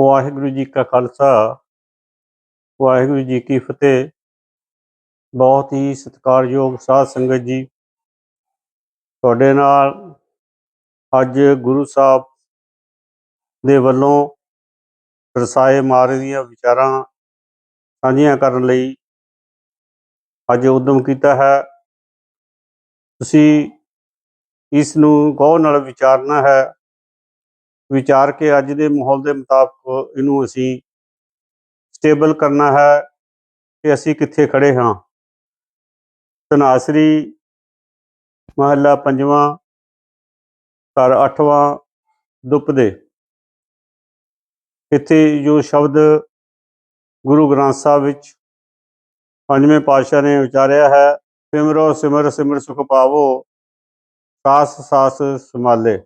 ਵਾਹਿਗੁਰੂ ਜੀ ਕਾ ਖਾਲਸਾ। ਵਾਹਿਗੁਰੂ ਜੀ ਕੀ ਫਤਿਹ। ਬਹੁਤ ਹੀ ਸਤਿਕਾਰਯੋਗ ਸਾਧ ਸੰਗਤ ਜੀ। ਤੁਹਾਡੇ ਨਾਲ ਅੱਜ ਗੁਰੂ ਸਾਹਿਬ ਦੇ ਵੱਲੋਂ ਰਸਾਏ ਮਾਰੇ ਦੀਆਂ ਵਿਚਾਰਾਂ ਸਾਂਝੀਆਂ ਕਰਨ ਲਈ ਅੱਜ ਉਦਮ ਕੀਤਾ ਹੈ। ਤੁਸੀਂ ਇਸ ਨੂੰ ਗੌਰ ਨਾਲ ਵਿਚਾਰਨਾ ਹੈ ਵਿਚਾਰ ਕੇ ਅੱਜ ਦੇ ਮਾਹੌਲ ਦੇ ਮੁਤਾਬਕ ਇਹਨੂੰ ਅਸੀਂ ਸਟੇਬਲ ਕਰਨਾ ਹੈ ਕਿ ਅਸੀਂ ਕਿੱਥੇ ਖੜੇ ਹਾਂ। ਧਨਾਸਰੀ ਮਹੱਲਾ ਪੰਜਵਾਂ, ਘਰ ਅੱਠਵਾਂ ਦੁਪਦੇ ਇੱਥੇ ਜੋ ਸ਼ਬਦ ਗੁਰੂ ਗ੍ਰੰਥ ਸਾਹਿਬ ਵਿੱਚ ਪੰਜਵੇਂ ਪਾਤਸ਼ਾਹ ਨੇ ਉਚਾਰਿਆ ਹੈ, ਸਿਮਰੋ ਸਿਮਰ ਸਿਮਰ ਸੁਖ ਪਾਵੋ, ਸਾਸ ਸਾਸ ਸੰਭਾਲੇ।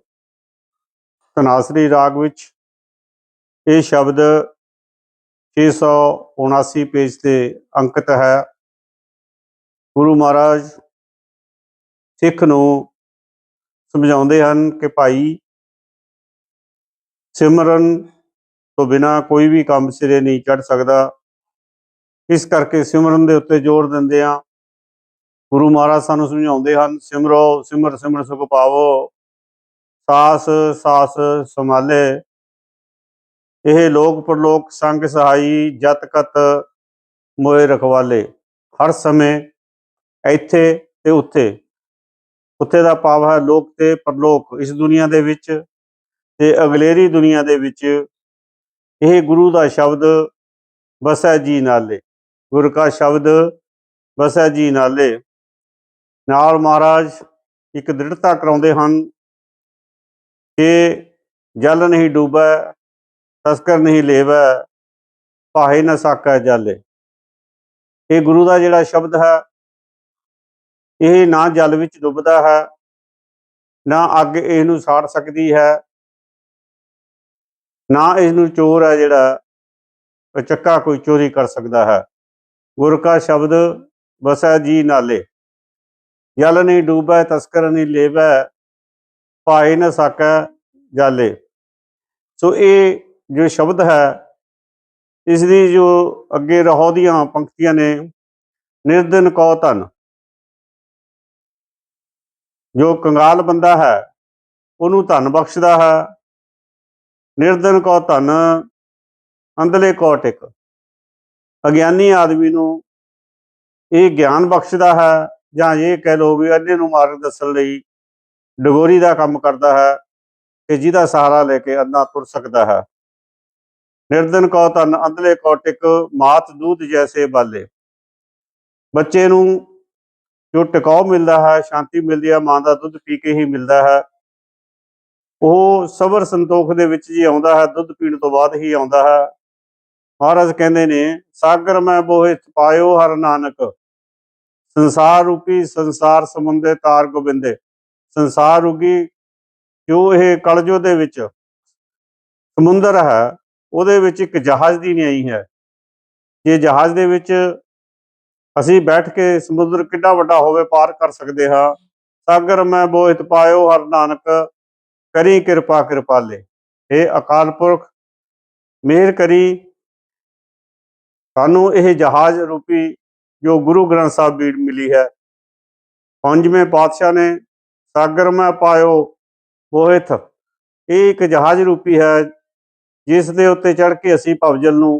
ਧਨਾਸਰੀ ਰਾਗ ਵਿੱਚ ਇਹ ਸ਼ਬਦ 679 ਪੇਜ ਤੇ ਅੰਕਿਤ ਹੈ। ਗੁਰੂ ਮਹਾਰਾਜ ਸਿੱਖ ਨੂੰ ਸਮਝਾਉਂਦੇ ਹਨ ਕਿ ਭਾਈ, ਸਿਮਰਨ ਤੋਂ ਬਿਨਾ ਕੋਈ ਵੀ ਕੰਮ ਸਿਰੇ ਨਹੀਂ ਚੜ ਸਕਦਾ। ਇਸ ਕਰਕੇ ਸਿਮਰਨ ਦੇ ਉੱਤੇ ਜ਼ੋਰ ਦਿੰਦੇ ਆ ਗੁਰੂ ਮਹਾਰਾਜ ਸਾਨੂੰ ਸਮਝਾਉਂਦੇ ਹਨ, ਸਿਮਰੋ, ਸਿਮਰ ਸਿਮਰ ਸੁਖ ਪਾਵੋ। ਸਾਸ ਸਾਸ ਸੰਭਾਲੇ। ਇਹ ਲੋਕ ਪਰਲੋਕ ਸੰਗ ਸਹਾਈ ਜਤ ਕਤ ਮੋਏ ਰਖਵਾਲੇ। ਹਰ ਸਮੇਂ ਇੱਥੇ ਤੇ ਉੱਥੇ। ਉੱਥੇ ਦਾ ਭਾਵ ਹੈ ਲੋਕ ਤੇ ਪਰਲੋਕ। ਇਸ ਦੁਨੀਆ ਦੇ ਵਿੱਚ ਤੇ ਅਗਲੇਰੀ ਦੁਨੀਆ ਦੇ ਵਿੱਚ ਇਹ ਗੁਰੂ ਦਾ ਸ਼ਬਦ ਵਸੈ ਜੀ ਨਾਲੇ। ਗੁਰ ਕਾ ਸ਼ਬਦ ਵਸੈ ਜੀ ਨਾਲੇ। ਨਾਲ ਮਹਾਰਾਜ ਇੱਕ ਦ੍ਰਿੜਤਾ ਕਰਾਉਂਦੇ ਹਨ। ਕਿ ਜਲ ਨਹੀਂ ਡੂਬੈ, ਤਸਕਰ ਨਹੀਂ ਲੇਵੈ ਭਾਏ ਨ ਸਾਕੈ ਜਾਲੇ। ਇਹ ਗੁਰੂ ਦਾ ਜਿਹੜਾ ਸ਼ਬਦ ਹੈ, ਇਹ ਨਾ ਜਲ ਵਿੱਚ ਡੁੱਬਦਾ ਹੈ, ਨਾ ਅੱਗ ਇਸ ਨੂੰ ਸਾੜ ਸਕਦੀ ਹੈ, ਨਾ ਇਸ ਨੂੰ ਚੋਰ ਹੈ ਜਿਹੜਾ ਉਹ ਚੱਕਾ ਕੋਈ ਚੋਰੀ ਕਰ ਸਕਦਾ ਹੈ। ਗੁਰ ਕਾ ਸ਼ਬਦ, ਵਸੈ ਜੀ ਨਾਲੇ। ਜਲ ਨਹੀਂ ਡੂਬੈ, ਤਸਕਰ ਨਹੀਂ ਲੇਵੈ ਪਾਏ ਨਾ ਸਕੈ ਜਾਲੇ। ਸੋ ਇਹ ਜੋ ਸ਼ਬਦ ਹੈ ਇਸ ਦੀ ਜੋ ਅੱਗੇ ਰਹੋ ਦੀਆਂ ਪੰਕਤੀਆਂ ਨੇ ਨਿਰਦਨ ਕੋ ਧਨ। ਜੋ ਕੰਗਾਲ ਬੰਦਾ ਹੈ, ਉਹਨੂੰ ਧਨ ਬਖਸ਼ਦਾ ਹੈ। ਨਿਰਦਨ ਕੋ ਧਨ, ਅੰਧਲੇ ਕੋ ਟਿਕ। ਅਗਿਆਨੀ ਆਦਮੀ ਨੂੰ ਇਹ ਗਿਆਨ ਬਖਸ਼ਦਾ ਹੈ, ਜਾਂ ਇਹ ਕਹਿ ਲੋ ਵੀ ਅੰਨੇ ਨੂੰ ਮਾਰਗ ਦੱਸਣ ਲਈ ਡਗੋਰੀ ਦਾ ਕੰਮ ਕਰਦਾ ਹੈ ਕਿ ਜਿਹਦਾ ਸਹਾਰਾ ਲੈ ਕੇ ਅੰਨਾ ਤੁਰ ਸਕਦਾ ਹੈ। ਨਿਰਦਨ ਕੋ ਤਨ ਅੰਦਲੇ ਕੋ ਟਿਕ, ਮਾਤ ਦੂਧ ਜੈਸੇ ਬਾਲੇ। ਬੱਚੇ ਨੂੰ ਜੋ ਟਿਕਾਉ ਮਿਲਦਾ ਹੈ, ਸ਼ਾਂਤੀ ਮਿਲਦੀ ਹੈ, ਮਾਂ ਦਾ ਦੁੱਧ ਪੀ ਕੇ ਹੀ ਮਿਲਦਾ ਹੈ। ਉਹ ਸਬਰ ਸੰਤੋਖ ਦੇ ਵਿੱਚ ਜੀ ਆਉਂਦਾ ਹੈ, ਦੁੱਧ ਪੀਣ ਤੋਂ ਬਾਅਦ ਹੀ ਆਉਂਦਾ ਹੈ। ਮਹਾਰਾਜ ਕਹਿੰਦੇ ਨੇ, ਸਾਗਰ ਮੈਂ ਬੋਹਿ ਪਾਇਓ ਹਰ ਨਾਨਕ। ਸੰਸਾਰ ਰੂਪੀ ਸੰਸਾਰ ਸਮੁੰਦੇ ਤਾਰ ਗੋਬਿੰਦੇ। ਸੰਸਾਰ ਰੂਪੀ ਜੋ ਇਹ ਕਲਜੋ ਦੇ ਵਿੱਚ ਸਮੁੰਦਰ ਹੈ, ਉਹਦੇ ਵਿੱਚ ਇੱਕ ਜਹਾਜ਼ ਦੀ ਨਿਆਈ ਹੈ। ਜੇ ਜਹਾਜ਼ ਦੇ ਵਿੱਚ ਅਸੀਂ ਬੈਠ ਕੇ ਸਮੁੰਦਰ ਕਿੰਨਾ ਵੱਡਾ ਹੋਵੇ, ਪਾਰ ਕਰ ਸਕਦੇ ਹਾਂ, ਸਾਗਰ ਮੈਂ ਬੋਹਿਤ ਪਾਇਓ ਹਰ ਨਾਨਕ, ਕਰੀ ਕਿਰਪਾ ਕਿਰਪਾਲੇ। ਇਹ ਅਕਾਲ ਪੁਰਖ ਮਿਹਰ ਕਰੀ। ਸਾਨੂੰ ਇਹ ਜਹਾਜ਼ ਰੂਪੀ ਜੋ ਗੁਰੂ ਗ੍ਰੰਥ ਸਾਹਿਬ ਬੀੜ ਮਿਲੀ ਹੈ। ਪੰਜਵੇਂ ਪਾਤਸ਼ਾਹ ਨੇ ਸਾਗਰ ਮੈਂ ਪਾਇਓ ਬੋਹਿਤ ਇਹ ਇੱਕ ਜਹਾਜ਼ ਰੂਪੀ ਹੈ, ਜਿਸ ਦੇ ਉੱਤੇ ਚੜ ਕੇ ਅਸੀਂ ਭਵਜਲ ਨੂੰ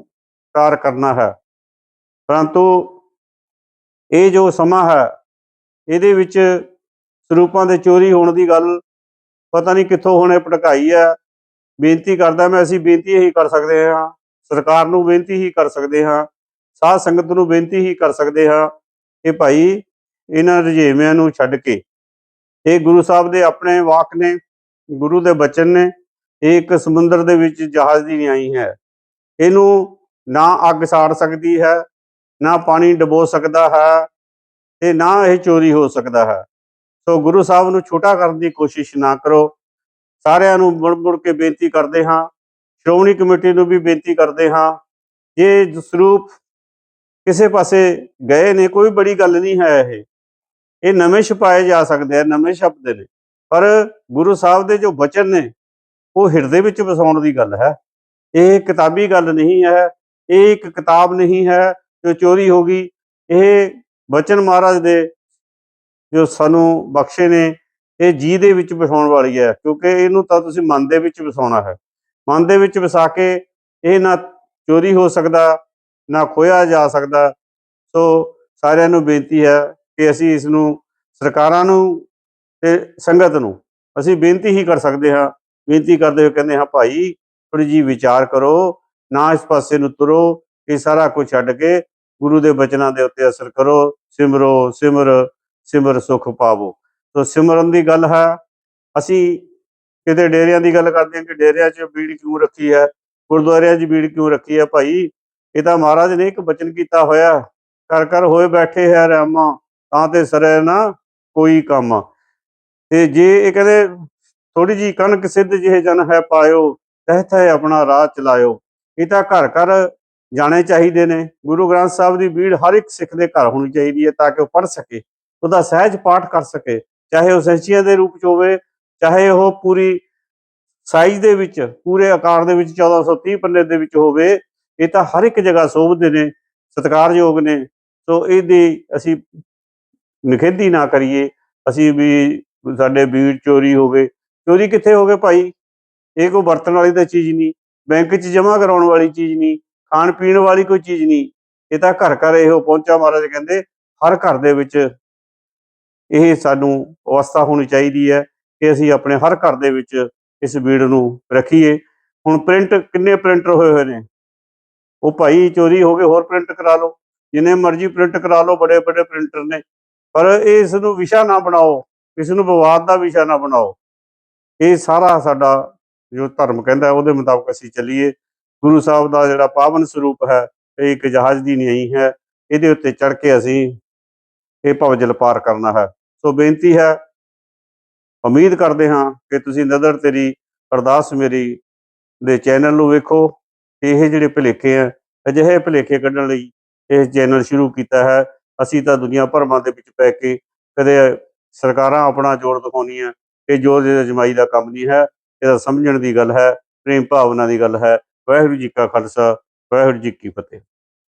ਪਾਰ ਕਰਨਾ ਹੈ। ਪਰੰਤੂ ਇਹ ਜੋ ਸਮਾਂ ਹੈ, ਇਹਦੇ ਵਿੱਚ ਸਰੂਪਾਂ ਦੇ ਚੋਰੀ ਹੋਣ ਦੀ ਗੱਲ ਪਤਾ ਨਹੀਂ ਕਿੱਥੋਂ ਹੁਣੇ ਭਟਕਾਈ ਹੈ। ਬੇਨਤੀ ਕਰਦਾ ਮੈਂ, ਅਸੀਂ ਬੇਨਤੀ ਹੀ ਕਰ ਸਕਦੇ ਹਾਂ, ਸਰਕਾਰ ਨੂੰ ਬੇਨਤੀ ਹੀ ਕਰ ਸਕਦੇ ਹਾਂ, ਸਾਧ ਸੰਗਤ ਨੂੰ ਬੇਨਤੀ ਹੀ ਕਰ ਸਕਦੇ ਹਾਂ ਕਿ ਭਾਈ ਇਹਨਾਂ ਰੁਝੇਵਿਆਂ ਨੂੰ ਛੱਡ ਕੇ ਇਹ ਗੁਰੂ ਸਾਹਿਬ ਦੇ ਆਪਣੇ ਵਾਕ ਨੇ, ਗੁਰੂ ਦੇ ਬਚਨ ਨੇ, ਇਹ ਇੱਕ ਸਮੁੰਦਰ ਦੇ ਵਿੱਚ ਜਹਾਜ਼ ਦੀ ਨਿਆਈ ਹੈ। ਇਹਨੂੰ ਨਾ ਅੱਗ ਸਾੜ ਸਕਦੀ ਹੈ, ਨਾ ਪਾਣੀ ਡਬੋ ਸਕਦਾ ਹੈ ਤੇ ਨਾ ਇਹ ਚੋਰੀ ਹੋ ਸਕਦਾ ਹੈ। ਸੋ ਗੁਰੂ ਸਾਹਿਬ ਨੂੰ ਛੋਟਾ ਕਰਨ ਦੀ ਕੋਸ਼ਿਸ਼ ਨਾ ਕਰੋ। ਸਾਰਿਆਂ ਨੂੰ ਮੁੜ ਮੁੜ ਕੇ ਬੇਨਤੀ ਕਰਦੇ ਹਾਂ। ਸ਼੍ਰੋਮਣੀ ਕਮੇਟੀ ਨੂੰ ਵੀ ਬੇਨਤੀ ਕਰਦੇ ਹਾਂ। ਇਹ ਸਰੂਪ ਕਿਸੇ ਪਾਸੇ ਗਏ ਨੇ, ਕੋਈ ਬੜੀ ਗੱਲ ਨਹੀਂ ਹੈ ਇਹ। ਇਹ ਨਵੇਂ ਛਪਾਏ ਜਾ ਸਕਦੇ ਆ, ਨਵੇਂ ਸ਼ਬਦ ਨੇ। ਪਰ ਗੁਰੂ ਸਾਹਿਬ ਦੇ ਜੋ ਬਚਨ ਨੇ, ਉਹ ਹਿਰਦੇ ਵਿੱਚ ਵਸਾਉਣ ਦੀ ਗੱਲ ਹੈ। ਇਹ ਕਿਤਾਬੀ ਗੱਲ ਨਹੀਂ ਹੈ, ਇਹ ਇੱਕ ਕਿਤਾਬ ਨਹੀਂ ਹੈ, ਜੋ ਚੋਰੀ ਹੋ ਗਈ। ਇਹ ਬਚਨ ਮਹਾਰਾਜ ਦੇ ਜੋ ਸਾਨੂੰ ਬਖਸ਼ੇ ਨੇ, ਇਹ ਜੀ ਦੇ ਵਿੱਚ ਵਸਾਉਣ ਵਾਲੀ ਹੈ, ਕਿਉਂਕਿ ਇਹਨੂੰ ਤਾਂ ਤੁਸੀਂ ਮਨ ਦੇ ਵਿੱਚ ਵਸਾਉਣਾ ਹੈ। ਮਨ ਦੇ ਵਿੱਚ ਵਸਾ ਕੇ ਇਹ ਨਾ ਚੋਰੀ ਹੋ ਸਕਦਾ, ਨਾ ਖੋਇਆ ਜਾ ਸਕਦਾ। ਸੋ ਸਾਰਿਆਂ ਨੂੰ ਬੇਨਤੀ ਹੈ ਕਿ ਅਸੀਂ ਇਸ ਨੂੰ ਸਰਕਾਰਾਂ ਨੂੰ ਤੇ ਸੰਗਤ ਨੂੰ ਅਸੀਂ ਬੇਨਤੀ ਹੀ ਕਰ ਸਕਦੇ ਹਾਂ, ਬੇਨਤੀ ਕਰਦੇ ਹੋਏ ਕਹਿੰਦੇ ਹਾਂ, ਭਾਈ ਥੋੜੀ ਜੀ ਵਿਚਾਰ ਕਰੋ, ਨਾ ਇਸ ਪਾਸੇ ਨੂੰ ਤੁਰੋ, ਇਹ ਸਾਰਾ ਕੁਝ ਛੱਡ ਕੇ ਗੁਰੂ ਦੇ ਬਚਨਾਂ ਦੇ ਉੱਤੇ ਅਸਰ ਕਰੋ, ਸਿਮਰੋ, ਸਿਮਰ ਸਿਮਰ ਸੁਖ ਪਾਵੋ। ਤੋ ਸਿਮਰਨ ਦੀ ਗੱਲ ਹੈ, ਅਸੀਂ ਕਿਤੇ ਡੇਰਿਆਂ ਦੀ ਗੱਲ ਕਰਦੇ ਹਾਂ ਕਿ ਡੇਰਿਆਂ 'ਚ ਬੀੜ ਕਿਉਂ ਰੱਖੀ ਹੈ? ਗੁਰਦੁਆਰਿਆਂ 'ਚ ਬੀੜ ਕਿਉਂ ਰੱਖੀ ਹੈ? ਭਾਈ, ਇਹ ਤਾਂ ਮਹਾਰਾਜ ਨੇ ਇੱਕ ਬਚਨ ਕੀਤਾ ਹੋਇਆ ਕਰ ਕਰ ਹੋਏ ਬੈਠੇ ਹੈ ਰਾਮਾ ਤਾਂ ਤੇ ਸਰੇ ਨਾ ਕੋਈ ਕੰਮ ਤੇ ਜੇ ਇਹ ਕਹਿੰਦੇ ਥੋੜੀ ਜੀ ਕਣਕ ਸਿੱਧ ਜਿਹੇ ਜਨ ਹੈ ਪਾਇਓ, ਤਹਿ ਹੈ ਆਪਣਾ ਰਾਹ ਚਲਾਇਓ। ਇਹ ਤਾਂ ਘਰ ਘਰ ਜਾਣੇ ਚਾਹੀਦੇ ਨੇ। ਗੁਰੂ ਗ੍ਰੰਥ ਸਾਹਿਬ ਦੀ ਬੀੜ ਹਰ ਇੱਕ ਸਿੱਖ ਦੇ ਘਰ ਹੋਣੀ ਚਾਹੀਦੀ ਹੈ ਤਾਂ ਕਿ ਉਹ ਪੜ੍ਹ ਸਕੇ, ਉਹਦਾ ਸਹਿਜ ਪਾਠ ਕਰ ਸਕੇ। ਚਾਹੇ ਉਹ ਸੈਂਚੀਆਂ ਦੇ ਰੂਪ ਚ ਹੋਵੇ, ਚਾਹੇ ਉਹ ਪੂਰੀ ਸਾਈਜ਼ ਦੇ ਵਿੱਚ, ਪੂਰੇ ਆਕਾਰ ਦੇ ਵਿੱਚ 1430 ਪੰਨੇ ਦੇ ਵਿੱਚ ਹੋਵੇ, ਇਹ ਤਾਂ ਹਰ ਇੱਕ ਜਗ੍ਹਾ ਸੋਭਦੇ ਨੇ, ਸਤਿਕਾਰਯੋਗ ਨੇ। ਸੋ ਇਹਦੀ ਅਸੀਂ ਨਿਖੇਧੀ ਨਾ ਕਰੀਏ। ਅਸੀਂ ਵੀ ਸਾਡੇ ਬੀੜ ਚੋਰੀ ਹੋਵੇ ਚੋਰੀ ਕਿੱਥੇ ਹੋਵੇ ਭਾਈ? ਇਹ ਕੋਈ ਵਰਤਣ ਵਾਲੀ ਤਾਂ ਚੀਜ਼ ਨਹੀਂ। ਬੈਂਕ 'ਚ ਜਮ੍ਹਾਂ ਕਰਾਉਣ ਵਾਲੀ ਚੀਜ਼ ਨਹੀਂ। ਖਾਣ ਪੀਣ ਵਾਲੀ ਕੋਈ ਚੀਜ਼ ਨਹੀਂ। ਇਹ ਤਾਂ ਘਰ ਘਰ ਇਹੋ ਪਹੁੰਚਾ ਮਹਾਰਾਜ ਕਹਿੰਦੇ, ਹਰ ਘਰ ਦੇ ਵਿੱਚ ਇਹ ਸਾਨੂੰ ਅਵਸਥਾ ਹੋਣੀ ਚਾਹੀਦੀ ਹੈ ਕਿ ਅਸੀਂ ਆਪਣੇ ਹਰ ਘਰ ਦੇ ਵਿੱਚ ਇਸ ਬੀੜ ਨੂੰ ਰੱਖੀਏ। ਹੁਣ ਪ੍ਰਿੰਟ ਕਿੰਨੇ ਪ੍ਰਿੰਟਰ ਹੋਏ ਹੋਏ ਨੇ? ਉਹ ਭਾਈ ਚੋਰੀ ਹੋ ਗਏ, ਹੋਰ ਪ੍ਰਿੰਟ ਕਰਾ ਲਓ। ਜਿੰਨੇ ਮਰਜ਼ੀ ਪ੍ਰਿੰਟ ਕਰਾ ਲਓ ਬੜੇ ਬੜੇ ਪ੍ਰਿੰਟਰ ਨੇ। ਪਰ ਇਸ ਨੂੰ ਵਿਸ਼ਾ ਨਾ ਬਣਾਓ ਇਸ ਨੂੰ ਵਿਵਾਦ ਦਾ ਵਿਸ਼ਾ ਨਾ ਬਣਾਓ। ਇਹ ਸਾਰਾ ਸਾਡਾ ਜੋ ਧਰਮ ਕਹਿੰਦਾ ਉਹਦੇ ਮੁਤਾਬਕ ਅਸੀਂ ਚੱਲੀਏ। ਗੁਰੂ ਸਾਹਿਬ ਦਾ ਜਿਹੜਾ ਪਾਵਨ ਸਰੂਪ ਹੈ, ਇਹ ਇੱਕ ਜਹਾਜ਼ ਦੀ ਨਹੀਂ ਹੈ। ਇਹਦੇ ਉੱਤੇ ਚੜ ਕੇ ਅਸੀਂ ਇਹ ਭਵਜਲ ਪਾਰ ਕਰਨਾ ਹੈ। ਸੋ ਬੇਨਤੀ ਹੈ, ਉਮੀਦ ਕਰਦੇ ਹਾਂ ਕਿ ਤੁਸੀਂ ਨਦਰ ਤੇਰੀ ਅਰਦਾਸ ਮੇਰੀ ਦੇ ਚੈਨਲ ਨੂੰ ਵੇਖੋ। ਇਹ ਜਿਹੜੇ ਭੁਲੇਖੇ ਆ ਅਜਿਹੇ ਭੁਲੇਖੇ ਕੱਢਣ ਲਈ ਇਹ ਚੈਨਲ ਸ਼ੁਰੂ ਕੀਤਾ ਹੈ। ਅਸੀਂ ਤਾਂ ਦੁਨੀਆ ਭਰਮਾਂ ਦੇ ਵਿੱਚ ਪੈ ਕੇ ਕਦੇ ਸਰਕਾਰਾਂ ਆਪਣਾ ਜੋਰ ਦਿਖਾਉਂਦੀਆਂ ਇਹ ਜੋਰ ਦੇ ਜਮਾਈ ਦਾ ਕੰਮ ਨਹੀਂ ਹੈ, ਇਹਦਾ ਸਮਝਣ ਦੀ ਗੱਲ ਹੈ, ਪ੍ਰੇਮ ਭਾਵਨਾ ਦੀ ਗੱਲ ਹੈ। ਵਾਹਿਗੁਰੂ ਜੀ ਕਾ ਖਾਲਸਾ, ਵਾਹਿਗੁਰੂ ਜੀ ਕੀ ਫਤਿਹ।